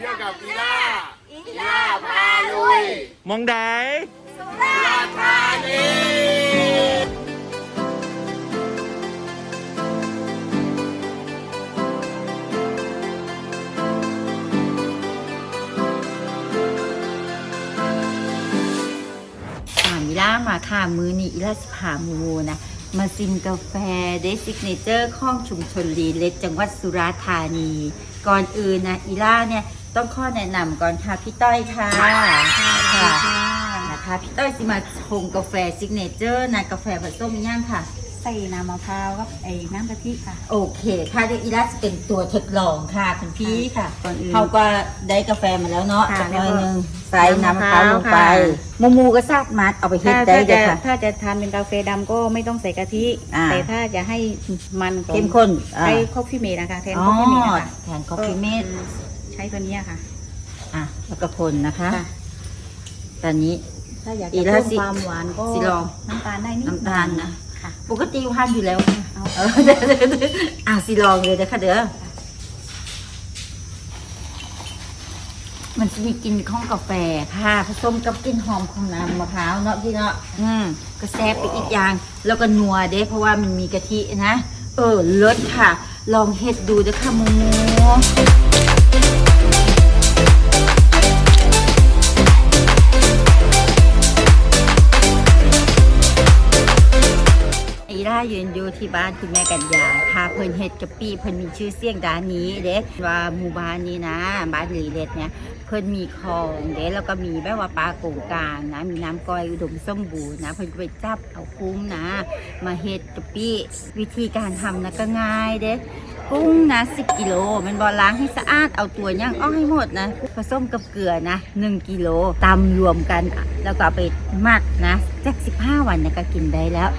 เที่ยวกับอีล่าอีล่าพาลุยมองไดราธานีอ่ามิล่ามาค่ะมือนี้อิล่าสิพามูนะมาซิมกาแฟเดซิกเนเจอร์ของชุมชนลีเล็กจังหวัดสุราษฎร์ธานี ก่อนอื่นนะอิล่าเนี่ย ต้องข้อแนะนำก่อนค่ะพี่ต้อยค่ะค่ะนะคะพี่ต้อยสิมาชงกาแฟซิกเนเจอร์นะกาแฟผสมย่างค่ะ ใส่น้ำมะพร้าวกับไอ้น้ำกะทิค่ะ โอเคค่ะเดี๋ยวอีลัสเป็นตัวทดลองค่ะคุณพี่ค่ะก่อนอื่นเขาก็ได้กาแฟมาแล้วเนาะค่ะจากหแล้วน้อยก็หนึงใส่น้ำมะพร้าวลงไปน้ำมะพร้าวค่ะ มูมูก็ซาดมัดเอาไปเฮ็ดถ้าได้ถ้าเลจะยค่ะ ถ้าจะทานเป็นกาแฟดำก็ไม่ต้องใส่กะทิ อ่า แต่ถ้าจะให้มันกลเข้มข้นอ่า ใช้คอฟฟี่เมดนะคะแทนอ๋คออฟฟี่เมดนะคะ แทนคอฟฟี่เมดก็ใช้ตัวเนี้ยค่ะ อะแล้วก็คนนะคะ ค่ะ ตอนนี้ ถ้าอยากอีจะแล้วเพิ่มสิความหวานก็สิลองน้ำตาลได้นิดน้ำตาลนะ ค่ะ ปกติทานอยู่แล้วเอา เออเดี๋ยวเดี๋ยวเดี๋ยวอะสิลองเลยนะคะเด้อมันจะมีกลิ่นของกาแฟค่ะผสมกับกลิ่นหอมของน้ำมะพร้าวเนาะพี่เนาะอืมก็แซ่บไปอีกอย่าง แล้วก็นัวเด้เพราะว่ามันมีกะทินะ เออเลิศค่ะ ลองเฮ็ดดูเด้อค่ะหมู ยืนอยู่ที่บ้านคุณแม่กัญญาพาเพิ่นเฮ็ดกะปิเพิ่นมีชื่อเสียงด้านนี้เด้ว่าหมู่บ้านนี้นะบ้านลีเล็ดเนี่ยเพิ่นมีคลองเด้แล้วก็มีแบบว่าปลาโกงกลางนะมีน้ำก้อยอุดมสมบูรณ์นะเพิ่นไปจับเอากุ้งนะ มาเฮ็ดกะปิวิธีการทำนะก็ง่ายเด้กุ้งนะ10กิโลมันบอล้างให้สะอาดเอาตัวย่างอ้อให้หมดนะผสมกับเกลือนะ1กิโลตำรวมกัน แล้วก็ไปหมักนะจัก15 วันนะก็กินได้แล้ว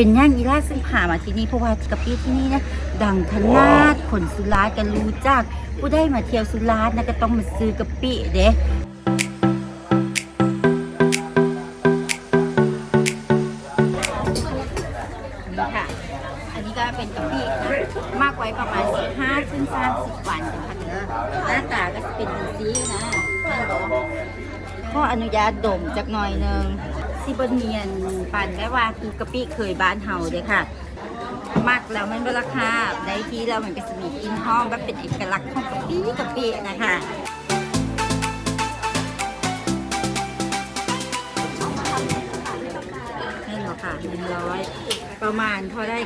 เป็นย่างอีล่าซึ่งผ่ามาที่นี่เพราะว่ากะปิที่นี่นะดังขนาดคนสุราษฎร์กันรู้จัก ผู้ได้มาเที่ยวสุราษฎร์นะก็ต้องมาซื้อกะปิเด้นี่ค่ะอันนี้ก็เป็นกะปินะมากไว้ประมาณ 15ถึง30 วันนะคะเนอะหน้าตาก็จะเป็นอย่างนี้นะข้ออนุญาตดมจักหน่อยหนึง ซิบเนียนปันแม่ว่าคือกะปิเคยบ้านเฮาเด้อค่ะ มักแล้วมันเป็นราคาได้ที่แล้วมันก็จะมีกลินห้อมแบบเป็นเอกลักษณ์ของกะปิกะปินะคะนี่เหรอค่ะหนึ่งร้อยประมาณเท่าได้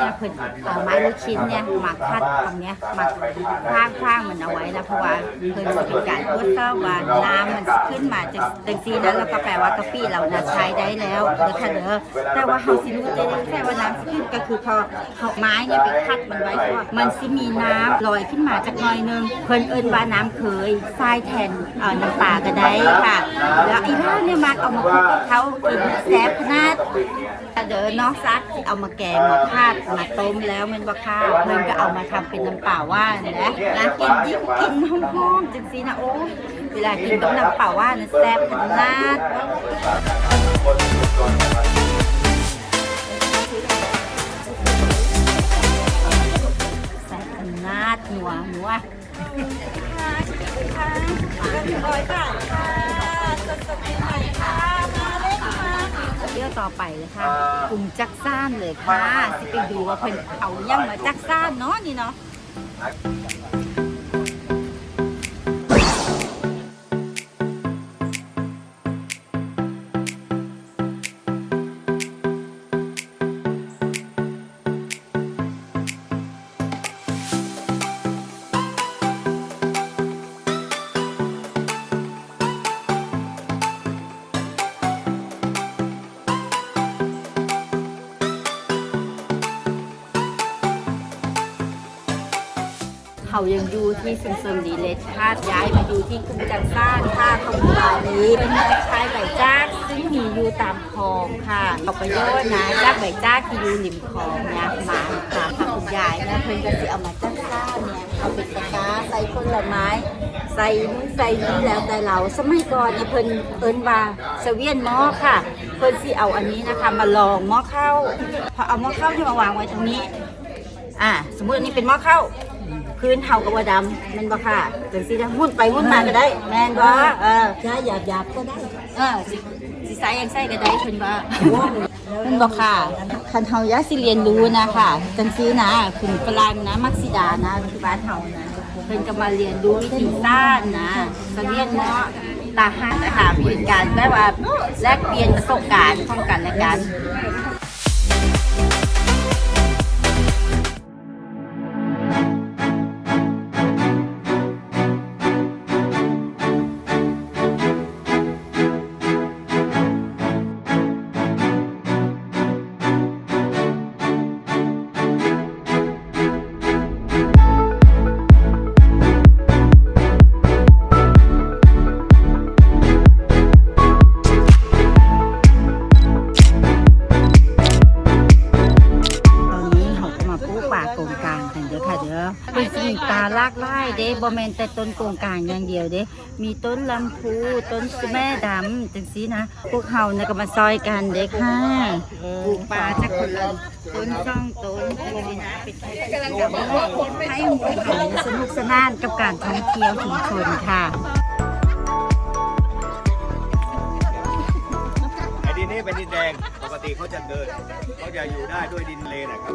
เนี่ยเพิ่นเอาไม้ลูกชิ้นเนี่ยมาคัดตรงเนี้ยมาคว้างคว้างมันเอาไว้นะเพราะว่าเพิ่นจะเป็นการตรวจสอบว่าน้ำมันขึ้นมาจากจังซีนั้นแล้วก็แปลว่ากะปิเราน่ะใช้ได้แล้วเด้อค่ะเด้อแต่ว่าเฮาสิรู้ได้แค่ว่าน้ำสิขึ้นก็คือพอเอาไม้เนี่ยไปคัดมันไว้เพราะว่ามันสิมีน้ำลอยขึ้นมาจากหน่อยนึงเพิ่นเอิ้นว่าน้ำเคยทรายแทนเอ่อน้ำปลาก็ได้ค่ะ แล้วไอ้ร้าเนี่ยมักเอามาคุกกับเขากินแซ่บขนาดเดินนอกซัดที่เอามาแกงมาพาดมาต้มแล้วมันบ่ข้าวเพิ่นก็เอามาทำเป็นน้ำเปล่าว่านนะนะกินยิ่งกินหอมๆจังซีนะโอ้เวลากินกับน้ำเปล่าว่านนะแซ่บขนาดแซ่บขนาดหนัวหนัวเที่ ยวต่อไปเลยค่ะกลุ่มจักซ่านเลยค่ะสิไปดูว่าเพิ่นเอายังมาจักซ่านเนาะนี่เนาะ เขายังอยู่ที่ซึมซึมดีเลสคาดย้ายมาอยู่ที่กรุงจังซ่านค่ะของหมู่บ้านนี้เป็นชายใบจ้าซึ่งมีอยู่ตามคลองค่ะเอาปยชน์นะจากใบจาที่อยู่ริมคลองเนี่ยมาค่ะคุณยายนะเพิ่นก็สิเอามาจักซ่านเนี่ยเอาเป็นตะกร้าใส่ผลไม้ใส่นู่นใส่นี่แล้วแต่เราสมัยก่อนเนี่ยเพิ่นเอิ้นว่าเสเวียนหม้อค่ะ เพิ่นสิเอาอันนี้นะคะมาลองหม้อข้าวพอเอาหม้อข้าวที่มาวางไว้ตรงนี้ อ่า สมมุติอันนี้เป็นหม้อข้าว พื้นเฮากับว่าดำแม่นบ่ค่ะจังซี่นะหุ่นไปหุ่นมาก็ได้ แม่นบ่เออถ้าหยาบหยาบๆก็ได้เออสิสิใส่ยังใส่ก็ได้เพิ่นว่าเพิ่นบอกค่ะคันเฮาอยากสิเรียนรู้นะค่ะจังซี่นะคุณฝรั่งนะมักสิดานะที่บ้านเฮานะเพิ่นก็มาเรียนรู้วิธีสร้างนะเสเวียนเนาะตาหักนะคะเป็นการแบบว่าแลกเปลี่ยนประสบการณ์ของกันและกัน เป็นสิมีปลาลากไล่เด้บ่แม่นแต่ต้นโกงกลางอย่างเดียวเด้ มีต้นลำพูต้นสะแม่ดำจังซี่นะพวกเฮาเนี่ยก็มาซอยกันเด้ค่ะปลูกปลาจากคนละต้นสองต้นจังซี่นะเป็นกำลังกับให้หมู่เฮาสนุกสนานกับการท่องเที่ยวชุมชนค่ะไอ้ดินนี่เป็นดินแดงปกติเขาจะเดินเขาจะอยู่ได้ด้วยดินเลนนะครับ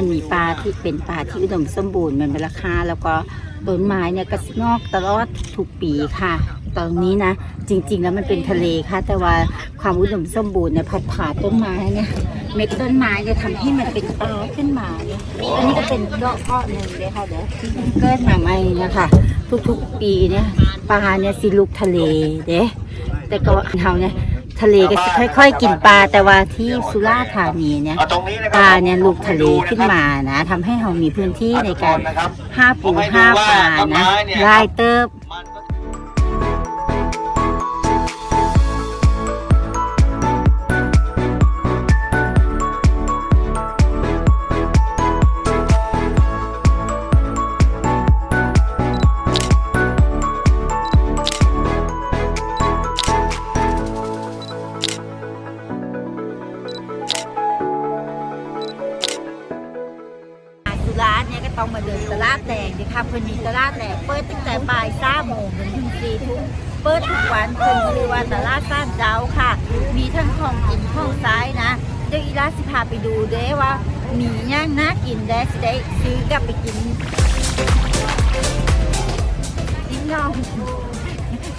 มันมีปลาที่เป็นปลาที่อุดมสมบูรณ์มันเป็นราคาแล้วก็ต้นไม้เนี่ยก็งอกตลอดทุกปีค่ะ ตอนนี้นะ จริง ๆ แล้วมันเป็นทะเลค่ะ แต่ว่าความอุดมสมบูรณ์เนี่ยพัดผ่าต้นไม้เนี่ยเม็ดต้นไม้เนี่ยทำให้มันเป็นปลาขึ้นมาเนี่ยอันนี้ก็เป็นเกาะเกาะหนึ่งเลยค่ะเดี๋ยวที่เกิดมาใหม่นะคะทุกๆปีเนี่ยปลาเนี่ยสิลุกทะเลเด้แต่ก็เฮาเนี่ย ทะเลก็สิค่อย ๆ กินปลาแต่ว่าที่สุราษฎร์ธานีเนี่ยเอาตรงนี้นะคปรับลาเนี่ยลุกทะเลขึ้นมานะทำให้เรามีพื้นที่ในการนะครับห้าปูห้าปลานะลายเติบ ต้องมาเดินตลาดแดงดิค่ะเพิ่นมีตลาดแดงเปิดตั้งแต่บ่ายสามโมงจนถึงสี่ทุ่มเปิดทุกวันเพิ่นชื่อว่าตลาดซ่านเจ้าค่ะ มีทั้งของกินของซ้ายนะเดี๋ยวอีลาสิพาไปดูเด้ว่ามีย่างน่ากินแด้สิได้ซื้อกลับไปกินนิ้งน้อง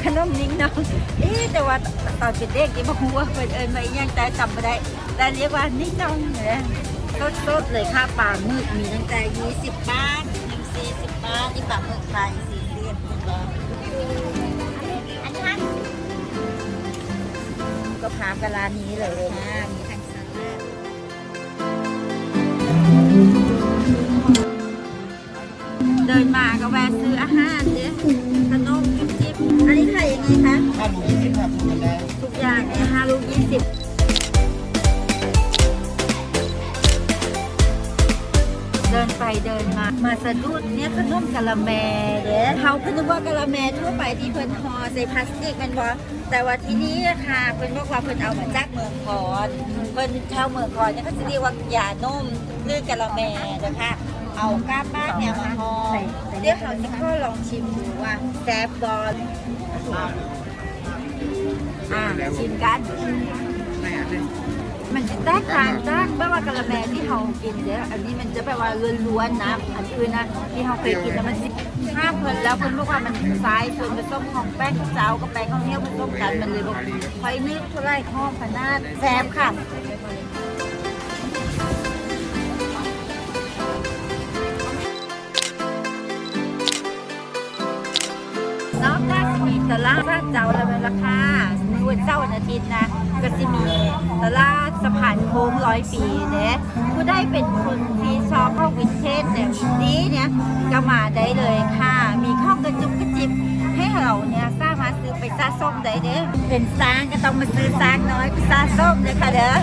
ขนมนิ้งน้องเอ๊แต่ว่าตอนเป็นเด็กยังไม่รู้ว่าเพิ่นเอิ้นว่าอีหยังแต่จำไม่ได้แต่เรียกว่านิ้งน้องเนี่ย สดๆเลยค่ะปลาหมึกมีตั้งแต่20บาทถึง40บาทนี่ปลาหมึกไทยสี่เดือนอันนี้ก็พากันร้านนี้เลยค่ะมีทั้งสลัดเดินมาก็แวะซื้ออาหารเด้ขนมจุ๊บจิ๊บอันนี้ขายยังไงคะห้าลูกยี่สิบครับทุกอย่างเนี่ยห้าลูกยี่สิบ ดินไปเดินมา มาสะดุดเนี่ยขนมกะละแมเด้เขาเพิ่นนึกว่ากะละแมทั่วไปที่เพิ่นห่อใส่พลาสติกมันบ่แต่ว่าที่นี่ค่ะเพิ่นบอกว่าเพิ่นเอามาจากเมืองคอนเพิ่นชาวเมืองคอนเนี่ยเขาจะเรียกว่ายานุ่มหรือกะละแมนะคะเอาก้าบ้านเนี่ยมาห่อเดี๋ยวเขาจะเขอลองชิมดูว่าแซ่บบอลอ่าชิมกันมั มันจะแตกต่างจากแบบว่ากะละแมที่เรากินเด้ออันนี้มันจะแบบว่าล้วนๆนะอันอื่นนะที่เราเคยกินแล้วมันสิห้าเพิ่นแล้วเพิ่นบอกว่ามันคล้ายส่วนผสมของแป้งข้าวเจ้ากับแป้งข้าวเหนียวผสมกันมันเลยบอกไฟนึกเท่าไรหอมขนาดแซ่บค่ะนอกจากจะมีตลาดร้านเจ้าแล้วเป็นราคาอวันเสาร์วันอาทิตย์นะ ก็จะมีตลาด สะพานโค้งร้อยปีเนี่ยผู้ได้เป็นคนที่ชอบเข้าวินเทจเนี่ยนี้เนี่ยก็มาได้เลยค่ะ มีข้าวกระจุบกระจิบให้เราเนี่ยสามารถซื้อไปซาส้มได้เด้เป็นซางก็ต้องมาซื้อซางน้อยไปซาส้มเลยค่ะเด้อ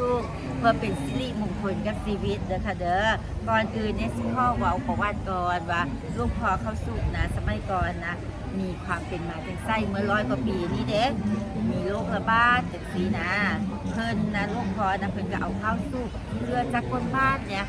สู้เพื่อเป็นสิริมงคลกับชีวิตเด้อค่ะเด้อก่อนอื่นเนี่ยสิพ่อเว่าประวัติก่อนว่าลวงพ่อเข้าสู้นะ สมัยก่อนนะมีความเป็นมาเป็นไส้เมื่อร้อยกว่าปีนี้เด้มีโรคระบาดจากสีนะ เพิ่นนะลวงพ่อนะเพิ่นก็เอาข้าวสู้เรือจากคนบ้านเนี่ย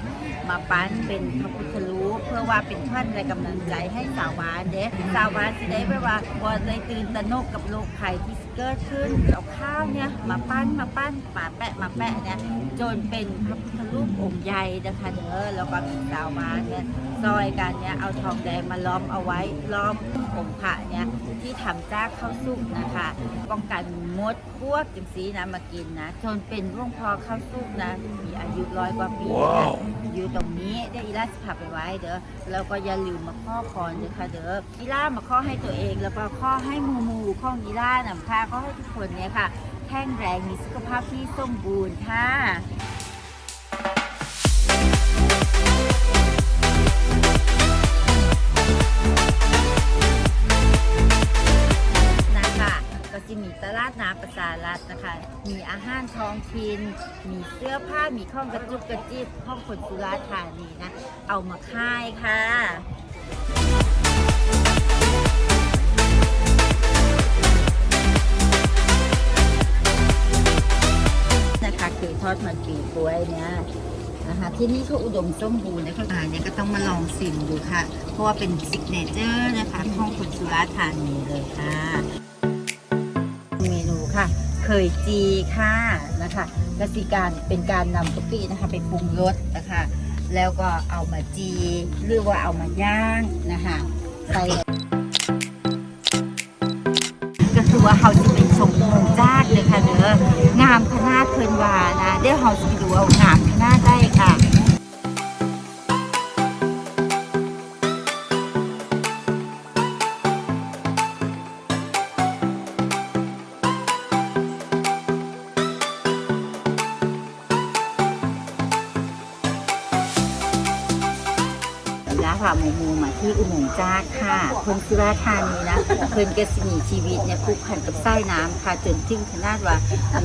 มาปั้นเป็นพระพุทธรูปเพื่อว่าเป็นท่านและกำลังใจให้สาวบ้านเด้สาวบ้านสิได้แบบว่าบ่ได้ตื่นตระหนกกับโรคภัยที่ เกิดขึ้นเอาข้าวเนี่ยมาปั้นมาปั้นมาแปะมาแปะเนี่ยจนเป็นพระพุทธรูปองค์ใหญ่นะคะเด้อแล้วก็มีสาวมาเนี่ยซอยกันเนี่ยเอาทองแดงมาล้อมเอาไว้ล้อมองค์พระเนี่ยที่ทำจากข้าวสุกนะคะป้องกันมดพวกจังสีนะมากินนะจนเป็นร่วงพอข้าวสุกนะมีอายุร้อยกว่าปีอยู่ตรงนี้เดี๋ยวอีล่าจะพาไปไว้เด้อแล้วก็อย่าลืมมาข้อพรเด้อค่ะเด้ออีล่ามาข้อให้ตัวเองแล้วก็ข้อให้หมูหมูข้องอีล่านำค่ะข้อให้ทุกคนเนี่ยค่ะแข็งแรงมีสุขภาพที่สมบูรณ์ค่ะนะคะก็จะมีตลาดน้ำประสารัฐนะคะ มีอาหารท้องถิ่น มีเสื้อผ้า มีข้องกระจุกกระจิบข้องคนสุราษฎร์ธานีนะ เอามาค่ายค่ะ คือทอดมันปีกล้วยเนี่ยนะคะที่นี่เขาอุดมสมบูรณ์นะคะอาหาเนี่ยก็ต้องมาลองชิมดูค่ะ เพราะว่าเป็นซิกเนเจอร์นะคะของคนสุราษฎร์ธานีเลยค่ะ เมนูค่ะ เคยจีค่ะนะคะกสิการเป็นการนำกะปินะคะไปปรุงรสนะคะ แล้วก็เอามาจีหรือว่าเอามาย่างนะคะใส่ก็คือว่าเขาจะเป็นชมพูจ้าดเลยค่ะเด้องามขนาดเพลินวาน เดี๋ยวเขาจะไปดูเอางามขนาดได้ค่ะค่ะหมูหมู ที่อุโมงค์จ้าค่ะคนสุราษฎร์ธานีนะเพิ่นก็สิมีชีวิตเนี่ยผูกพันกับไส้น้ำค่ะจนถึงขนาดว่า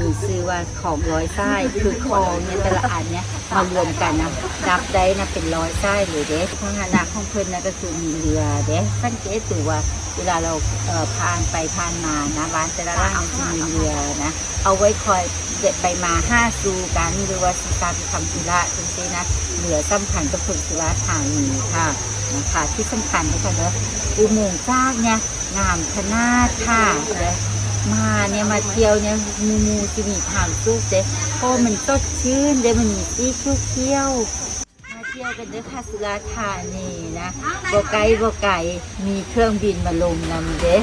มีชื่อว่าของร้อยไส้คือคลองเนี่ยแต่ละอันเนี่ยมารวมกันนะนับได้นะเป็นร้อยไส้เลยเด้พาหนะของเพิ่นนะก็คือมีเรือเด้สังเกตดูว่าเวลาเราเอ่อผ่านไปผ่านมานะบ้านแต่ละหลังจะมีเรือนะเอาไว้คอยเด็ดไปมาห้าซูกันหรือว่าสิตามไปทำธุระจริงๆนะเหลือสำคัญกับคนสุราษฎร์ธานีค่ะ นะคะที่สำคัญนะคะเนอะอุโมงค์จ้ากเนี่ยงามขนาดค่ะเลยมาเนี่ยมาเที่ยวเนี่ยมูมูจะมีทางสู้เด้เพราะมันสดชื่นเด้มันมีที่ชุกเขียว มาเที่ยวกันเด้อค่ะสุราษฎร์ธานีนะบ่ไกลบ่ไกลมีเครื่องบินมาลงนำเด้